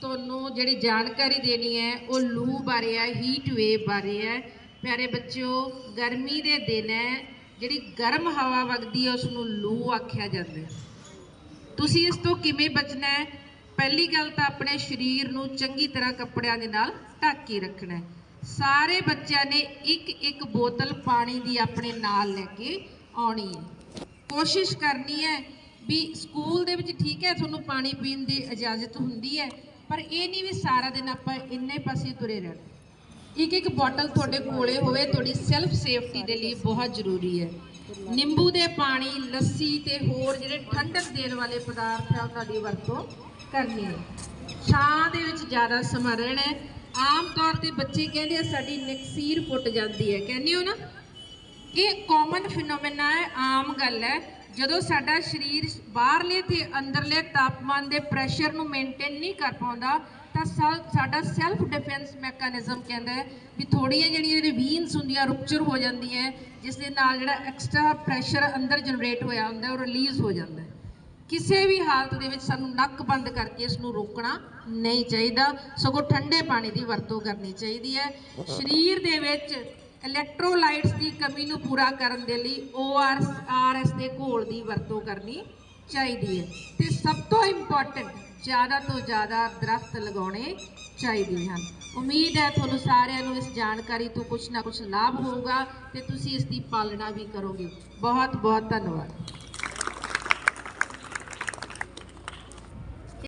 ਤੁਹਾਨੂੰ ਜਿਹੜੀ ਜਾਣਕਾਰੀ ਦੇਣੀ ਹੈ, ਉਹ ਲੂ ਬਾਰੇ ਹੈ ਹੀਟ ਵੇਵ ਬਾਰੇ ਹੈ। ਪਿਆਰੇ ਬੱਚਿਓ, ਗਰਮੀ ਦੇ ਦਿਨ ਹੈ, ਜਿਹੜੀ ਗਰਮ ਹਵਾ ਵਗਦੀ ਹੈ ਉਸ ਨੂੰ ਲੂ ਆਖਿਆ ਜਾਂਦਾ ਹੈ। ਤੁਸੀਂ ਇਸ ਤੋਂ ਕਿਵੇਂ ਬਚਣਾ ਹੈ? ਪਹਿਲੀ ਗੱਲ ਤਾਂ ਆਪਣੇ ਸਰੀਰ ਨੂੰ ਚੰਗੀ ਤਰ੍ਹਾਂ ਕੱਪੜਿਆਂ ਦੇ ਨਾਲ ਢੱਕ ਕੇ ਰੱਖਣਾ ਹੈ। ਸਾਰੇ ਬੱਚਿਆਂ ਨੇ ਇੱਕ ਇੱਕ ਬੋਤਲ ਪਾਣੀ ਦੀ ਆਪਣੇ ਨਾਲ ਲੈ ਕੇ ਆਉਣੀ ਹੈ। ਕੋਸ਼ਿਸ਼ ਕਰਨੀ ਹੈ ਵੀ ਸਕੂਲ ਦੇ ਵਿੱਚ ਠੀਕ ਹੈ, ਤੁਹਾਨੂੰ ਪਾਣੀ ਪੀਣ ਦੀ ਇਜਾਜ਼ਤ ਹੁੰਦੀ ਹੈ ਪਰ ਇਹ ਨਹੀਂ ਵੀ ਸਾਰਾ ਦਿਨ ਆਪਾਂ ਇੰਨੇ ਪਾਸੇ ਤੁਰੇ ਰਹਿਣਾ। ਇੱਕ ਇੱਕ ਬੋਟਲ ਤੁਹਾਡੇ ਕੋਲੇ ਹੋਵੇ, ਤੁਹਾਡੀ ਸੈਲਫ ਸੇਫਟੀ ਦੇ ਲਈ ਬਹੁਤ ਜ਼ਰੂਰੀ ਹੈ। ਨਿੰਬੂ ਦੇ ਪਾਣੀ, ਲੱਸੀ ਤੇ ਹੋਰ ਜਿਹੜੇ ਠੰਡਕ ਦੇਣ ਵਾਲੇ ਪਦਾਰਥ ਆ ਉਹਨਾਂ ਦੀ ਵਰਤੋਂ ਕਰਨੀ ਹੈ। ਛਾਂ ਦੇ ਵਿੱਚ ਜ਼ਿਆਦਾ ਸਮਾਂ ਰਹਿਣਾ ਹੈ। ਆਮ ਤੌਰ ਤੇ ਬੱਚੇ ਕਹਿੰਦੇ ਆ, ਸਾਡੀ ਨਕਸੀਰ ਪੁੱਟ ਜਾਂਦੀ ਹੈ। ਕਹਿੰਦੇ ਹੋ ਨਾ, ਇਹ ਕਾਮਨ ਫਿਨੋਮੇਨਾ ਹੈ, ਆਮ ਗੱਲ ਹੈ। ਜਦੋਂ ਸਾਡਾ ਸਰੀਰ ਬਾਹਰਲੇ ਤੇ ਅੰਦਰਲੇ ਤਾਪਮਾਨ ਦੇ ਪ੍ਰੈਸ਼ਰ ਨੂੰ ਮੇਨਟੇਨ ਨਹੀਂ ਕਰ ਪਾਉਂਦਾ ਤਾਂ ਸਾਡਾ ਸੈਲਫ ਡਿਫੈਂਸ ਮੈਕੈਨਿਜ਼ਮ ਕਹਿੰਦਾ ਹੈ ਵੀ ਥੋੜੀਆਂ ਜਿਹੜੀਆਂ ਇਹਦੇ ਵੀਨਸ ਹੁੰਦੀਆਂ ਰੁਕਚਰ ਹੋ ਜਾਂਦੀਆਂ ਜਿਸ ਦੇ ਨਾਲ ਜਿਹੜਾ ਐਕਸਟਰਾ ਪ੍ਰੈਸ਼ਰ ਅੰਦਰ ਜਨਰੇਟ ਹੋਇਆ ਹੁੰਦਾ ਉਹ ਰਿਲੀਜ਼ ਹੋ ਜਾਂਦਾ ਹੈ। ਕਿਸੇ ਵੀ ਹਾਲਤ ਦੇ ਵਿੱਚ ਸਾਨੂੰ ਨੱਕ ਬੰਦ ਕਰਕੇ ਇਸ ਨੂੰ ਰੋਕਣਾ ਨਹੀਂ ਚਾਹੀਦਾ ਸਗੋਂ ਠੰਡੇ ਪਾਣੀ ਦੀ ਵਰਤੋਂ ਕਰਨੀ ਚਾਹੀਦੀ ਹੈ। ਸਰੀਰ ਦੇ ਵਿੱਚ ਇਲੈਕਟ੍ਰੋਲਾਈਟਸ ਦੀ ਕਮੀ ਨੂੰ ਪੂਰਾ ਕਰਨ ਦੇ ਲਈ ORS ਦੇ ਘੋਲ ਦੀ ਵਰਤੋਂ ਕਰਨੀ ਚਾਹੀਦੀ ਹੈ। ਤੇ ਸਭ ਤੋਂ ਇੰਪੋਰਟੈਂਟ ਜ਼ਿਆਦਾ ਤੋਂ ਜ਼ਿਆਦਾ ਦਰਖਤ ਲਗਾਉਣੇ ਚਾਹੀਦੇ ਹਨ। ਉਮੀਦ ਹੈ ਤੁਹਾਨੂੰ ਸਾਰਿਆਂ ਨੂੰ ਇਸ ਜਾਣਕਾਰੀ ਤੋਂ ਕੁਝ ਨਾ ਕੁਝ ਲਾਭ ਹੋਊਗਾ ਤੇ ਤੁਸੀਂ ਇਸ ਦੀ ਪਾਲਣਾ ਵੀ ਕਰੋਗੇ। ਬਹੁਤ ਬਹੁਤ ਧੰਨਵਾਦ।